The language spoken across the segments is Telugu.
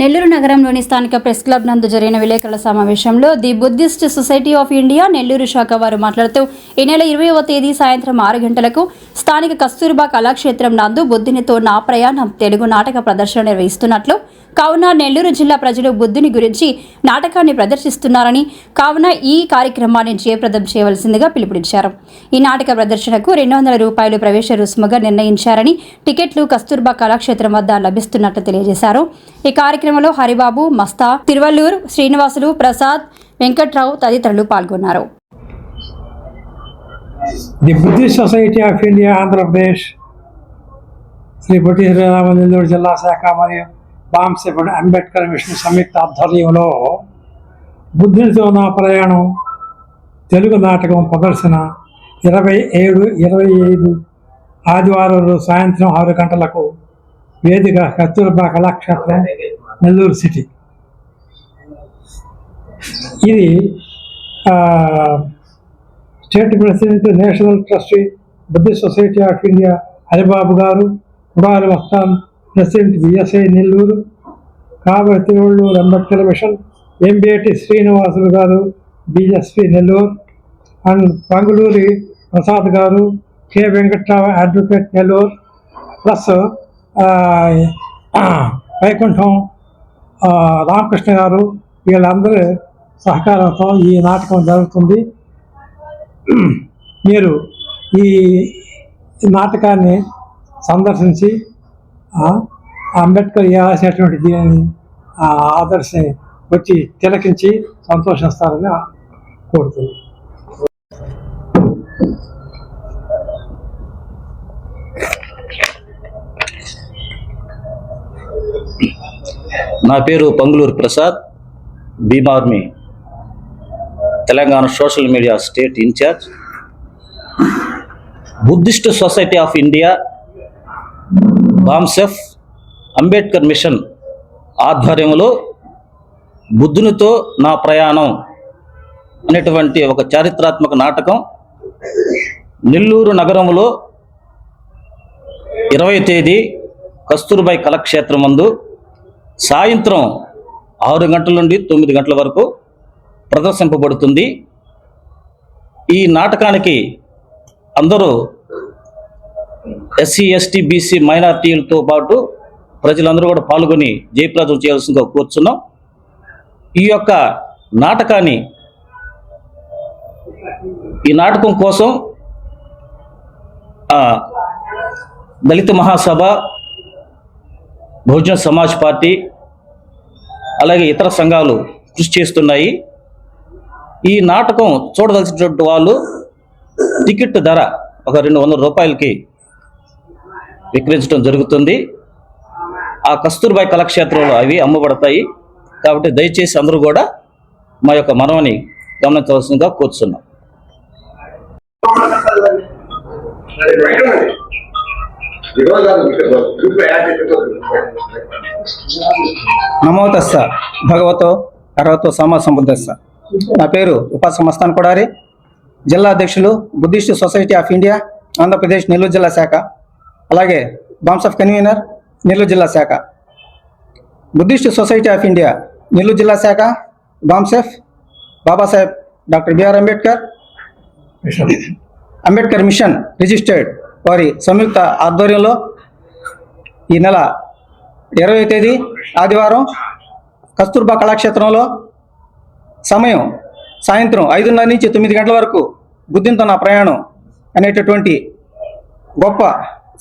నెల్లూరు నగరంలోని స్థానిక ప్రెస్ క్లబ్ నందు జరిగిన విలేకరుల సమావేశంలో the Buddhist Society of India Nellore శాఖ వారు మాట్లాడుతూ ఈ నెల ఇరవైవ తేదీ సాయంత్రం ఆరు గంటలకు స్థానిక కస్తూర్బా కళాక్షేత్రం నందు బుద్ధినితో నా ప్రయాణం తెలుగు నాటక ప్రదర్శన నిర్వహిస్తున్నట్లు కావున నెల్లూరు జిల్లా ప్రజలు బుద్ధుని గురించి నాటకాన్ని ప్రదర్శిస్తున్నారని కావున ఈ కార్యక్రమాన్ని జయప్రదం చేయవలసిందిగా పిలుపునిచ్చారు. ఈ నాటక ప్రదర్శనకు రెండు వందల రూపాయలు ప్రవేశ రుసుముగా నిర్ణయించారని టికెట్లు కస్తూర్బా కళాక్షేత్రం వద్ద లభిస్తున్నట్లు తెలియజేశారు. ఈ కార్యక్రమంలో హరిబాబు మస్తా తిరువల్లూరు శ్రీనివాసులు ప్రసాద్ వెంకట్రావు తదితరులు పాల్గొన్నారు. The Buddhist Society of India Andhra Pradesh Sri Potti Srirama Nellore జిల్లా శాఖ మరియు బాంసెపడి అంబేద్కర్ మిషన్ సంయుక్త ఆధ్వర్యంలో బుద్ధునితో నా ప్రయాణం తెలుగు నాటకం ప్రదర్శన ఇరవై ఏడు ఇరవై ఐదు ఆదివారం రోజు సాయంత్రం ఆరు గంటలకు వేదిక కస్తూర్బా కళాక్షేత్రం నెల్లూరు సిటీ. ఇది state president national trustee Buddhist Society of India Haribabu garu Kudari Mastan president BSI Nellore కాబడి Tiruvallur Ambedkar mission ఎంబిఏటి Srinivasulu garu BSP Nellore and Panguluri Prasad garu K Venkatrao advocate Nellore plus Vaikuntham Ramakrishna garu వీళ్ళందరూ సహకారంతో ఈ నాటకం జరుగుతుంది. మీరు ఈ నాటకాన్ని సందర్శించి అంబేద్కర్ రాసినటువంటి దీనిని ఆ ఆదర్శని వచ్చి తిలకించి సంతోషిస్తారని కోరుతున్నాను. నా పేరు Panguluru Prasad Bhim army Telangana social media state incharge. Buddhist Society of India BAMCEF Ambedkar mission ఆధ్వర్యంలో బుద్ధునితో నా ప్రయాణం అనేటువంటి ఒక చారిత్రాత్మక నాటకం నెల్లూరు నగరంలో ఇరవై తేదీ కస్తూర్బాయ్ కళాక్షేత్రం ముందు సాయంత్రం ఆరు గంటల నుండి తొమ్మిది గంటల వరకు ప్రదర్శింపబడుతుంది. ఈ నాటకానికి అందరూ ఎస్సీ ఎస్టీ బీసీ మైనార్టీలతో పాటు ప్రజలందరూ కూడా పాల్గొని జయప్రదం చేయాల్సిందిగా కోరుచున్నాం. ఈ యొక్క నాటకాన్ని ఈ నాటకం కోసం దళిత మహాసభ బహుజన సమాజ్ పార్టీ అలాగే ఇతర సంఘాలు కృషి చేస్తున్నాయి. ఈ నాటకం చూడదలిచినటువంటి వాళ్ళు టికెట్ ధర ఒక రెండు వందల రూపాయలకి విక్రయించడం జరుగుతుంది. ఆ కస్తూర్బాయ్ కళాక్షేత్రంలో అవి అమ్మబడతాయి. కాబట్టి దయచేసి అందరూ కూడా మా యొక్క మనవని గమనించవలసిందిగా కూర్చున్నాం. నమోతస్స భగవతో అరవతో సమా సంబుద్ధస్స. నా పేరు ఉపాస మస్తాన్ కొడారి. జిల్లా అధ్యక్షులు Buddhist Society of India Andhra Pradesh Nellore జిల్లా శాఖ. అలాగే బాంస్ ఆఫ్ కన్వీనర్ నెల్లూరు జిల్లా శాఖ. Buddhist Society of India Nellore జిల్లా శాఖ BAMCEF Babasaheb doctor BR Ambedkar. Ambedkar mission registered వారి సంయుక్త ఆధ్వర్యంలో ఈ నెల ఇరవై తేదీ ఆదివారం కస్తూర్బా కళాక్షేత్రంలో సమయం సాయంత్రం ఐదున్నర నుంచి తొమ్మిది గంటల వరకు బుద్ధింతో నా ప్రయాణం అనేటటువంటి గొప్ప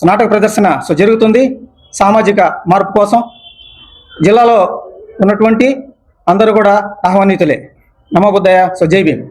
నాటక ప్రదర్శన సో జరుగుతుంది. సామాజిక మార్పు కోసం జిల్లాలో ఉన్నటువంటి అందరూ కూడా ఆహ్వానితులే. నమోబుద్దయ్య సో జై భీమ్.